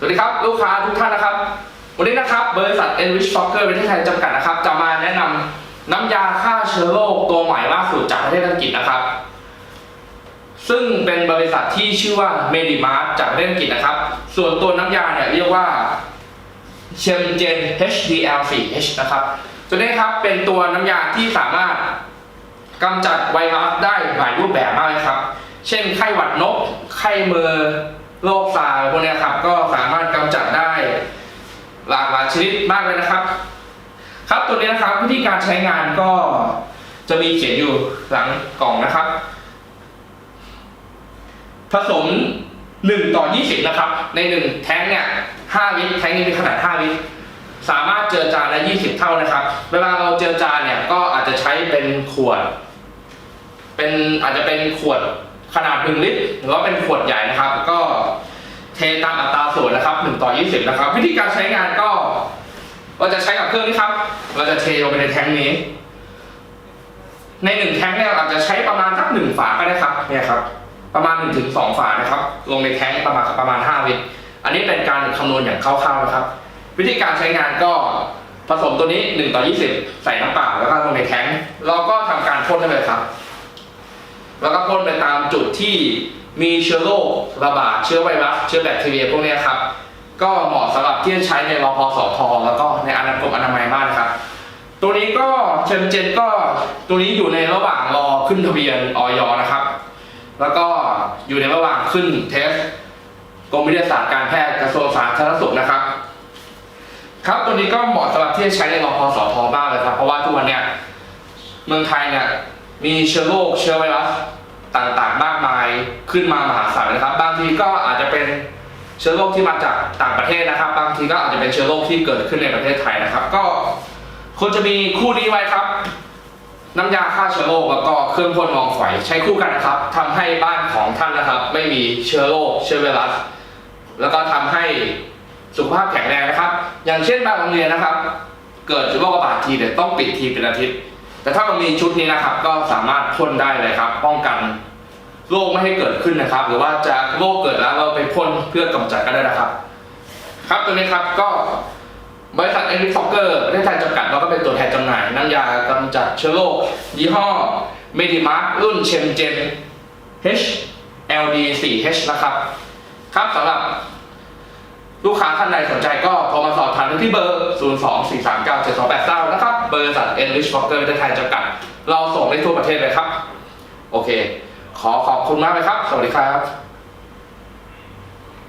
สวัสดีครับ ลูกค้าทุกท่านนะครับ วันนี้นะครับบริษัท Enrich Soccer ประเทศไทยจำกัดนะครับ จะมาแนะนำน้ำยาฆ่าเชื้อโรคตัวใหม่ล่าสุดจากประเทศอังกฤษนะครับ ซึ่งเป็นบริษัทที่ชื่อว่า Medimart จากประเทศอังกฤษนะครับ ส่วนตัวน้ำยาเนี่ยเรียกว่าเชมเจน HDL4H นะครับตัวนี้ครับเป็นตัวน้ำยาที่สามารถกำจัดไวรัสได้หลายรูปแบบมากเลยครับ เช่นไข้หวัดนก ไข้เมือ โรคซาพวกนี้ครับก็สามารถกำจัดได้ หลากหลายชนิดมากเลยนะครับ ครับตัวนี้นะครับวิธีการใช้งานก็จะมีเขียนอยู่หลังกล่องนะครับ ผสม 1 ต่อ 20 นะครับ ใน 1 แท้งเนี่ย5ลิตรแท้งนี้มีขนาด 5 ลิตรสามารถเจอจานได้20 เท่านะครับ เวลาเราเจอจานเนี่ยก็อาจจะใช้เป็นขวด เป็นอาจจะเป็นขวด ขนาด 1 ลิตร หรือว่าเป็นขวดใหญ่นะครับ ก็เทตามอัตราส่วนนะครับ1ต่อ 20 นะครับ วิธีการใช้งานก็เราจะใช้กับเครื่องนี้ครับ เราจะเทลงไปในแทงนี้ ในหนึ่งแทงเนี่ยเราจะใช้ประมาณสักหนึ่งฝาก็ได้ครับเนี่ยครับ ประมาณ1-2ถึงฝานะครับ ลงในแทงประมาณประมาณ 5 ลิตร อันนี้เป็นการคำนวณอย่างคร่าวๆนะครับ วิธีการใช้งานก็ผสมตัวนี้ 1 ต่อ 20 ใส่น้ำเปล่าแล้วก็ลงในแทงเราก็ทำการพ่นได้เลยครับ แล้วก็พ่นไปตามจุดที่มีเชื้อโรคระบาดเชื้อไวรัสเชื้อแบคทีเรียพวกนี้ครับ ก็เหมาะสำหรับที่จะใช้ในรพสทแล้วก็ในอนาคตอนามัยมากนครับ ตัวนี้ก็เชมเจนก็ตัวนี้อยู่ในระหว่างรอขึ้นทะเบียนออยนะครับ แล้วก็อยู่ในระหว่างขึ้นเทสกรมวิทยาศาสตร์การแพทย์กระทรวงสาธารณสุขนะครับ ครับตัวนี้ก็เหมาะสำหรับที่จะใช้ในรพสทบ้างเลยครับ เพราะว่าทุกวันเนี้ยเมืองไทยเนี่ย มีเชื้อโรคเชื้อไวรัสต่างๆ มากมายขึ้นมามหาศาลนะครับ บางทีก็อาจจะเป็นเชื้อโรคที่มาจากต่างประเทศนะครับ บางทีก็อาจจะเป็นเชื้อโรคที่เกิดขึ้นในประเทศไทยนะครับ ก็ควรจะมีคู่นี้ไว้ครับ น้ำยาฆ่าเชื้อโรคแล้วก็เครื่องพ่นมองฝอยใช้คู่กันนะครับทำให้บ้านของท่านนะครับ ไม่มีเชื้อโรคเชื้อไวรัสแล้วก็ทำให้สุขภาพแข็งแรงนะครับ อย่างเช่นบางโรงเรียนนะครับ เกิดโรคระบาดทีเดี๋ยวต้องปิดทีเป็นอาทิตย์ แต่ถ้ามันมีชุดนี้นะครับ ก็สามารถพ่นได้เลยครับ ป้องกันโรคไม่ให้เกิดขึ้นนะครับ หรือว่าจะโรคเกิดแล้วเราไปพ่นเพื่อกำจัดก็ได้นะครับ ครับตัวนี้ครับก็บริษัทเอ็นวิฟอกเกอร์ประเทศไทยจำกัดเราก็เป็นตัวแทนจำหน่ายน้ำยากำจัดเชื้อโรคยี่ห้อเมดิมาร์รุ่นเชมเจน HLD 4H นะครับ ครับสำหรับ ลูกค้าท่านใดสนใจก็โทรมาสอบถามที่เบอร์ 0 2 4 3 9 7 2 8 9 นะครับ เบอริษัท Enrich Walker ประเทศไทยจำกัด เราส่งได้ทั่วประเทศเลยครับ โอเค ขอขอบคุณมากเลยครับ สวัสดีครับ